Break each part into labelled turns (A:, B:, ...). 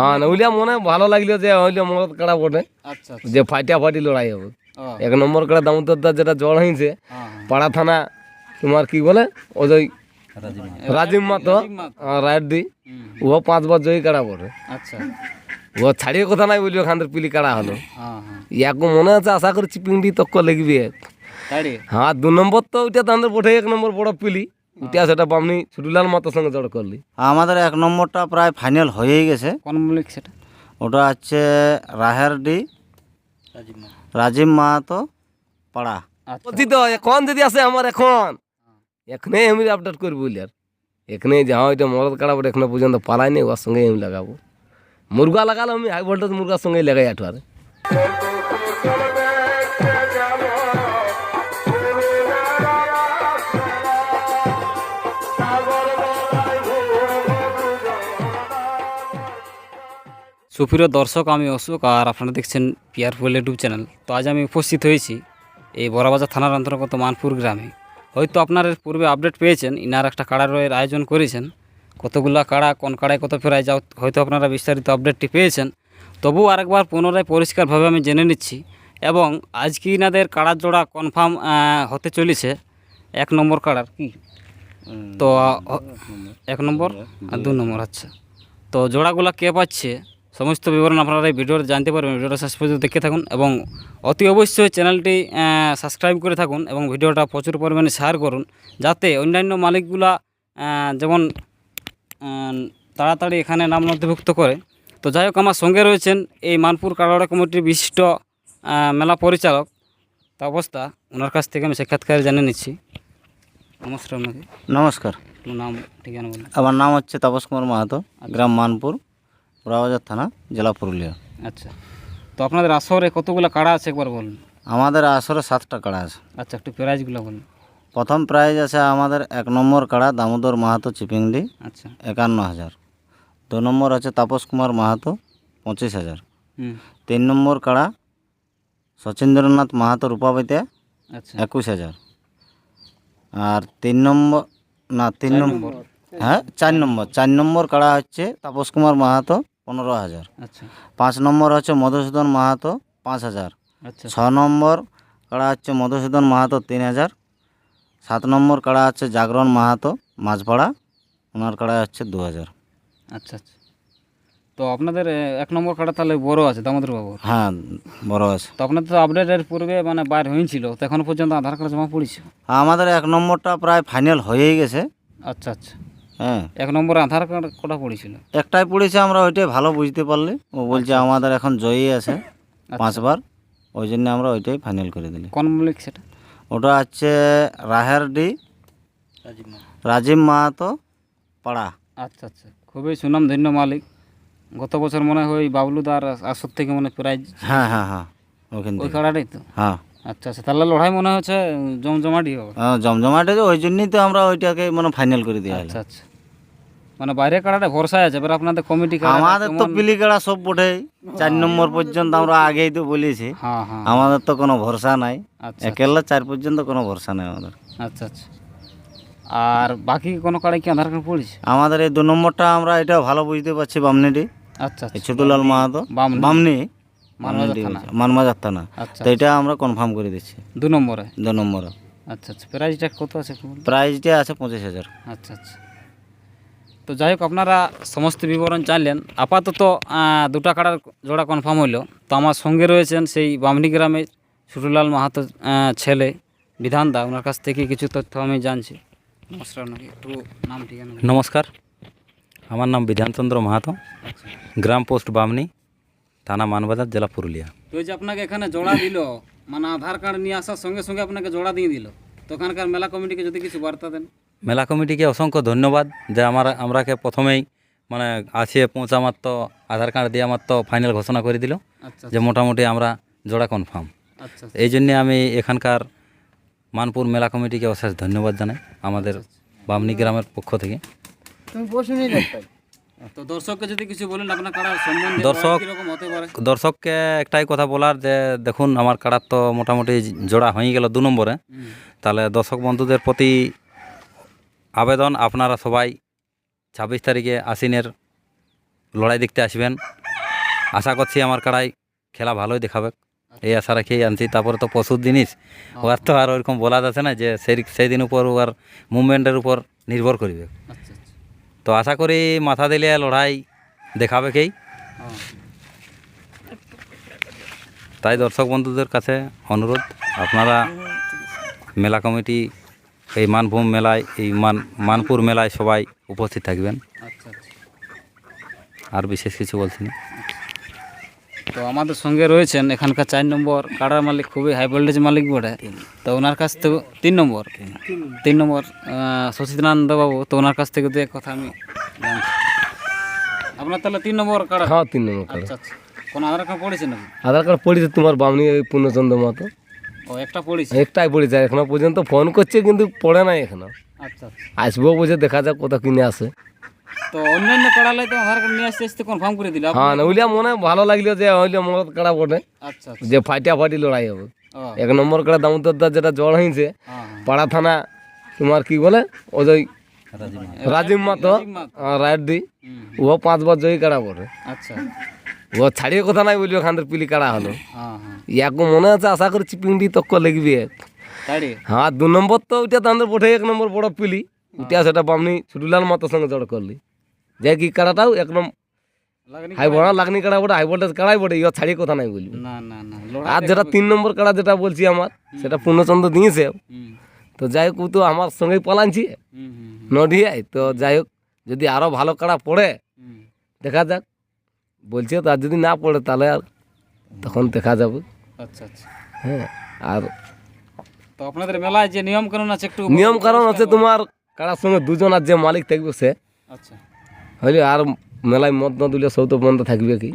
A: হ্যাঁ ওইটা মনে ভালো লাগল যে হইলে মরদ কাড়া বটে।
B: আচ্ছা আচ্ছা।
A: যে ফাইটা ফাটি লড়াই হবে। এক নম্বর কাড়া দামোদরদার যেটা হয়েছে
B: হ্যাঁ, হ্যাঁ।
A: পাড়া থানা তোমার কি বলে? ওই রাজীব মাতো। রায়ের দি। ও পাঁচবার জয়ী কাড়া বটে।
B: আচ্ছা।
A: ও ছাড়িয়ে কথা নাই বলব খান্দের পিলি কাড়া হলো।
B: হ্যাঁ হ্যাঁ।
A: মনে আছে আশা করছি পিন্ডি তক্ক লিখবি হ্যাঁ দু নম্বর তো ওইটা তাদের পঠে এক নম্বর বড় পিলি। ওইটা সেটা বামনি ছুটুলাল মাতার সঙ্গে জড় করলি।
C: আমাদের এক নম্বরটা প্রায় ফাইনাল হয়েই গেছে।
B: কোন মূলিক সেটা?
C: ওটা হচ্ছে রাহেরডি
B: রাজীব মাহাতো।
C: পাড়া।
B: আচ্ছা।
A: বলছি তো এখন যদি আসে আমার এখন। এখানে আমি আপডেট করব বলি আর। এখানে যে হ্যাঁ ওইটা মরদ কাড়া বটে এখনও পর্যন্ত পালাই নেই ওর সঙ্গে আমি লাগাবো। মুরগা লাগালে আমি হাই ভোল্টেজ মুরগার সঙ্গেই লাগাই আঠুয়ারে।
B: সুপ্রিয় দর্শক আমি অশোক আর আপনারা দেখছেন পিয়ার ফুল ইউটিউব চ্যানেল। তো আজ আমি উপস্থিত হয়েছি এই বড়াবাজার থানার অন্তর্গত মানপুর গ্রামে। হয়তো আপনারা পূর্বে আপডেট পেয়েছেন ইনার একটা কাড়ারয়ের আয়োজন করেছেন। কতগুলা কাড়া কোন কাড়ায় কত প্রাইজ যাও হয়তো আপনারা বিস্তারিত আপডেটটি পেয়েছেন। তবু আরেকবার পুনরায় পরিষ্কারভাবে আমি জেনে নিচ্ছি এবং আজকে ইনাদের কাড়ার জোড়া কনফার্ম হতে চলেছে? এক নম্বর কাড়ার কি? তো এক নম্বর। আর দু নম্বর। আচ্ছা। তো জোড়াগুলা কে পাচ্ছে? সমস্ত বিবরণ আপনারা এই ভিডিওতে জানতে পারবেন ভিডিওটা শেষ পর্যন্ত দেখে থাকুন এবং অতি অবশ্যই চ্যানেলটি সাবস্ক্রাইব করে থাকুন এবং ভিডিওটা প্রচুর পরিমাণে শেয়ার করুন যাতে অন্যান্য মালিকগুলা যেমন তাড়াতাড়ি এখানে নাম নথিভুক্ত করে। তো যাই হোক আমার সঙ্গে রয়েছেন এই মানপুর কালোয়াড়া কমিটির বিশিষ্ট মেলা পরিচালক। তা অবস্থা ওনার কাছ থেকে আমি সাক্ষাৎকার জেনে নিচ্ছি। নমস্কার আপনাকে।
C: নমস্কার।
B: নাম ঠিকানা বলুন।
C: আমার নাম হচ্ছে তাপস কুমার মাহাতো গ্রাম মানপুর। পোড়াবাজার থানা জেলা পুরুলিয়া।
B: আচ্ছা। তো আপনাদের আসরে কতগুলো কাড়া আছে একবার বলুন?
C: আমাদের আসরে সাতটা কাড়া আছে।
B: আচ্ছা একটু প্রাইজগুলো বলুন।
C: প্রথম প্রাইজ আছে আমাদের এক নম্বর কাড়া দামোদর মাহাতো চিপিংডি
B: আচ্ছা।
C: একান্ন হাজার। দু নম্বর আছে তাপস কুমার মাহাতো পঁচিশ হাজার। তিন নম্বর কাড়া সচিন্দ্রনাথ মাহাতো রূপাবতীতে
B: আচ্ছা।
C: একুশ হাজার। আর তিন নম্বর না তিন নম্বর। হ্যাঁ চার নম্বর। চার নম্বর কাড়া হচ্ছে তাপস কুমার মাহাতো পনেরো হাজার।
B: আচ্ছা।
C: পাঁচ নম্বর হচ্ছে মধুসূদন মাহাতো পাঁচ হাজার।
B: আচ্ছা।
C: ছ নম্বর কাড়া হচ্ছে মধুসূদন মাহাতো তিন হাজার। সাত নম্বর কাড়া হচ্ছে জাগরণ মাহাতো মাঝপাড়া ওনার কাড়া হচ্ছে দু হাজার।
B: আচ্ছা আচ্ছা। তো আপনাদের এক নম্বর কাড়া তাহলে বড় আছে দামোদর বাবু
C: হ্যাঁ বড় আছে।
B: তো আপনাদের তো আপডেটের পূর্বে মানে বাইর হয়েছিল তো এখনও পর্যন্ত আধার কার্ড জমা পড়েছে?
C: আমাদের এক নম্বরটা প্রায় ফাইনাল হয়েই গেছে।
B: আচ্ছা আচ্ছা।
C: হ্যাঁ।
B: এক নম্বর আধার কার্ড কটা পড়েছিল?
C: একটাই পড়েছে আমরা ওইটাই ভালো বুঝতে পারলে। ও বলছে আমাদের এখন জয়ী আছে পাঁচবার। ওই জন্য আমরা ওইটাই ফাইনাল করে দিলি
B: কোন মূলিক সেটা?
C: ওটা হচ্ছে রাহেরডি
B: রাজীব
C: রাজীব মাহাতো পাড়া।
B: আচ্ছা আচ্ছা। খুবই সুনাম ধন্য মালিক। গত বছর মনে হয় ওই বাবলুদার আসর থেকে মনে প্রাইজ
C: হ্যাঁ হ্যাঁ হ্যাঁ ওখান
B: ওই কাড়াটাই তো?
C: হ্যাঁ।
B: আচ্ছা আচ্ছা। তাহলে লড়াই মনে হচ্ছে জমজমাটি হবে।
C: হ্যাঁ, জমজমাটে ওই জন্যই তো আমরা ওইটাকে মানে ফাইনাল করে দেওয়া হলো।
B: আচ্ছা আচ্ছা। মানে বাইরে কাড়াটা ভরসায় আছে এবার আপনাদের কমিটি
C: আমাদের তো পিলিকাড়া সব বটে চার নম্বর পর্যন্ত আমরা আগেই তো বলেছি।
B: হ্যাঁ হ্যাঁ।
C: আমাদের তো কোনো ভরসা নাই।
B: আচ্ছা
C: একেলা চার পর্যন্ত কোনো ভরসা নাই আমাদের।
B: আচ্ছা আচ্ছা। আর বাকি কোনো কাড়াই কি আধার কার্ড পড়েছে?
C: আমাদের এই দু নম্বরটা আমরা এটা ভালো বুঝতে পারছি বামনিটি
B: আচ্ছা আচ্ছা।
C: ছোটলাল মাহাতো।
B: বামনি।
C: বামনি।
B: থানা। আচ্ছা
C: তো এটা আমরা কনফার্ম করে দিচ্ছি।
B: দু নম্বরে?
C: দু নম্বরে।
B: আচ্ছা আচ্ছা। প্রাইসটা কত আছে?
C: প্রাইসটা আছে পঁচিশ হাজার।
B: আচ্ছা আচ্ছা। তো যাই হোক আপনারা সমস্ত বিবরণ জানলেন। আপাতত দুটা কাড়ার জোড়া কনফার্ম হইল। তো আমার সঙ্গে রয়েছেন সেই বামনি গ্রামের ছোটলাল মাহাতো ছেলে বিধানদা। ওনার কাছ থেকে কিছু তথ্য আমি জানছি। নমস্কার একটু নাম ঠিকানা
D: নমস্কার। আমার নাম বিধানচন্দ্র মাহাতো গ্রাম পোস্ট বামনি থানা মানবাজার জেলা পুরুলিয়া।
B: তো যে আপনাকে এখানে জোড়া দিল মানে আধার কার্ড নিয়ে আসার সঙ্গে সঙ্গে আপনাকে জোড়া দিয়ে দিল। তো ওখানকার মেলা কমিটিকে যদি কিছু বার্তা দেন।
D: মেলা কমিটিকে অসংখ্য ধন্যবাদ যে আমার আমরাকে প্রথমেই মানে আসিয়ে পৌঁছা মাত্র আধার কার্ড দিয়ে মাত্র ফাইনাল ঘোষণা করে দিল
B: আচ্ছা
D: যে মোটামুটি আমরা জোড়া কনফার্ম।
B: আচ্ছা
D: এই জন্যে আমি এখানকার মানপুর মেলা কমিটিকে অশেষ ধন্যবাদ জানাই আমাদের বামনি গ্রামের পক্ষ থেকে।
B: তো দর্শককে যদি কিছু বলেন আপনার কাড়ার সম্বন্ধে
D: দর্শক-
B: হতে পারে?
D: দর্শককে একটাই কথা বলার যে দেখুন আমার কাড়ার তো মোটামুটি জোড়া হয়ে গেল দু নম্বরে। তাহলে দর্শক বন্ধুদের প্রতি আবেদন আপনারা সবাই ছাব্বিশ তারিখে আশ্বিনের লড়াই দেখতে আসবেন। আশা করছি আমার কাড়াই খেলা ভালোই দেখাবে। এই আশা রেখেই আনছি। তারপরে তো পশুর জিনিস। ওর তো আর ওরকম বলা যাচ্ছে না যে সেই সেই দিন উপর ওর মুভমেন্টের উপর নির্ভর করবে।
B: আচ্ছা আচ্ছা।
D: তো আশা করি মাথা দিলে লড়াই দেখাবে কেই। তাই দর্শক বন্ধুদের কাছে অনুরোধ আপনারা মেলা কমিটি এই মানভূম মেলায় এই মান মানপুর মেলায় সবাই উপস্থিত থাকবেন।
B: আচ্ছা আচ্ছা
D: আর বিশেষ কিছু বলছি না।
B: তো আমাদের সঙ্গে রয়েছেন এখানকার চার নম্বর কাড়ার মালিক খুবই হাই ভোল্টেজ মালিক বটে। তো ওনার কাছ থেকে তিন নম্বর। তিন নম্বর সচিদানন্দ বাবু তো ওনার কাছ থেকে দু এক কথা আমি আপনার তাহলে তিন নম্বর কাড়া?
A: হ্যাঁ তিন নম্বর
B: আচ্ছা আচ্ছা। কোনো আধার কার্ড পড়েছে নাকি?
A: আধার কার্ড পড়েছে তোমার বামনি পূর্ণচন্দ্র মতো
B: ও একটা পড়েছে?
A: একটাই পড়েছে এখনও পর্যন্ত ফোন করছে কিন্তু পড়ে নাই এখনও।
B: আচ্ছা আচ্ছা।
A: আসব বুঝে দেখা যাক কোথাও কিনে আসে।
B: তো অন্যান্য কাড়ালাই তো আধার কার্ড নিয়ে আসতে আসতে কনফার্ম করে দিলে
A: হ্যাঁ না ওইটা মনে ভালো লাগল যে হইলে মরদ কাড়া বটে।
B: আচ্ছা আচ্ছা।
A: যে ফাইটা ফাইটি লড়াই হবে। এক নম্বর কাড়া দামোদরদার যেটা জ্বর হয়েছে
B: হ্যাঁ হ্যাঁ।
A: পাড়া থানা তোমার কি বলে? ওই রাজিম মাতো
B: রাজীব মাহাতো।
A: দি
B: হুম,
A: ও পাঁচ বার জয়ী কাড়া বটে।
B: আচ্ছা।
A: ও ছাড়িয়ে কথা নাই বলবি ওখান পিলি কাড়া হলো ইয়াকু মনে আছে আশা করছি পিন্ডি তক্ক লাগবে
B: তাড়ি
A: হ্যাঁ দু নম্বর তো ওইটা তাদের পঠে এক নম্বর বড় পিলি ওইটা সেটা বামনি ছুটুলাল মাতার সঙ্গে জড় করলি যে কি কাড়াটাও এক নম্বর হাই বড় লাগনি কাড়া বটে হাই ভোল্টেজ কাড়াই বটে ইয়া ছাড়িয়ে কথা নাই বলবি আর যেটা তিন নম্বর কাড়া যেটা বলছি আমার সেটা পূর্ণচন্দ্র দিয়েছে তো যাই হোক তো আমার সঙ্গেই পালানছি নডিয়ায় তো যাই হোক যদি আরও ভালো কাড়া পড়ে দেখা যাক বলছে তার যদি না পড়ে তাহলে আর তখন দেখা যাবে।
B: আচ্ছা আচ্ছা।
A: হ্যাঁ আর
B: তো আপনাদের মেলায় যে নিয়ম কানুন আছে একটু
A: নিয়ম কারণ আছে তোমার কারার সঙ্গে দুজন আর যে মালিক থাকবে সে।
B: আচ্ছা।
A: হইলে আর মেলায় মদ না দিলে সৌ তো বন্ধ থাকবে কি?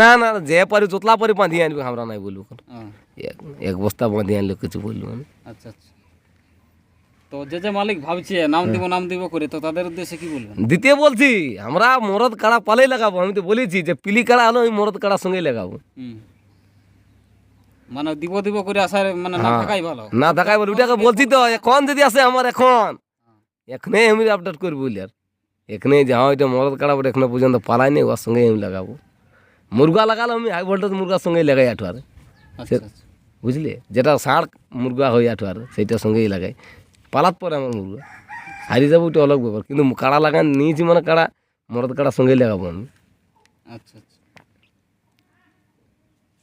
A: না না যে পারি যতলা পারি বাঁধিয়ে আনবে আমরা নাই বলব এক এক বস্তা বাঁধিয়ে আনলে কিছু বলব
B: আচ্ছা আচ্ছা। তো যে যে মালিক ভাবছে নাম দিব নাম দিব করে তো তাদের উদ্দেশ্যে কি বলবেন?
A: দিতে বলছি আমরা মরদ কাড়া পালেই লাগাবো। আমি তো বলেছি যে পিলি কাড়া হলো আমি মরদ কাড়ার সঙ্গেই লাগাবো।
B: মানে দিব দিব করে আসার মানে না
A: হ্যাঁ।
B: থাকাই ভালো।
A: না দেখাই বলি ওটাকে বলছি তো এখন যদি আসে আমার এখন এখনে আমি আপডেট করব বলি আর। এখানে যে হ্যাঁ এটা মরদ কাড়া বটে এখনও পর্যন্ত পালাইনি ওর সঙ্গে আমি লাগাবো। মুরগা লাগালে আমি হাই ভোল্টেজ মুরগার সঙ্গেই লাগাই আঠুয়ারে।
B: আচ্ছা আচ্ছা।
A: বুঝলে? যেটা ষাঁড় মুরগা হয়ে আঠুয়ারে সেইটার সঙ্গেই লাগাই। পালাত পরে আমার মুরগা হারিয়ে যাব ওটা অলগ ব্যাপার। কিন্তু কাড়া লাগান নিয়েছি মানে কাড়া মরদ কাড়ার সঙ্গেই লাগাবো আমি।
B: আচ্ছা আচ্ছা।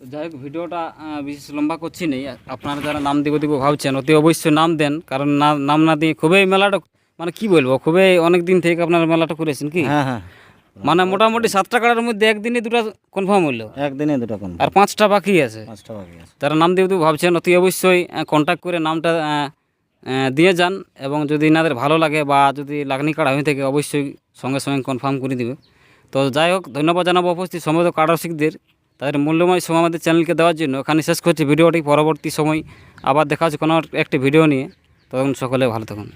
B: তো যাই হোক ভিডিওটা বিশেষ লম্বা করছি নেই। আপনারা যারা নাম দিব দিব ভাবছেন অতি অবশ্যই নাম দেন। কারণ না নাম না দিয়ে খুবই মেলাটা মানে কি বলব খুবই অনেক দিন থেকে আপনারা মেলাটা করেছেন কি?
C: হ্যাঁ হ্যাঁ।
B: মানে মোটামুটি সাতটা কাটার মধ্যে একদিনে দুটো কনফার্ম হইল
C: একদিনে দুটো কোন
B: আর পাঁচটা বাকি আছে।
C: পাঁচটা বাকি আছে।
B: যারা নাম দিব দিব ভাবছেন অতি অবশ্যই কন্ট্যাক্ট করে নামটা দিয়ে যান এবং যদি এনাদের ভালো লাগে বা যদি লাগনি কাড়া হয়ে থাকে, অবশ্যই সঙ্গে সঙ্গে কনফার্ম করে দেবে। তো যাই হোক, ধন্যবাদ জানাব উপস্থিত সমস্ত কাড়ারসিকদের। তাদের মূল্যময় সময় আমাদের চ্যানেলকে দেওয়ার জন্য। এখানে শেষ করছি ভিডিওটি। পরবর্তী সময় আবার দেখা হচ্ছে কোনো একটি ভিডিও নিয়ে। তখন সকলে ভালো থাকুন।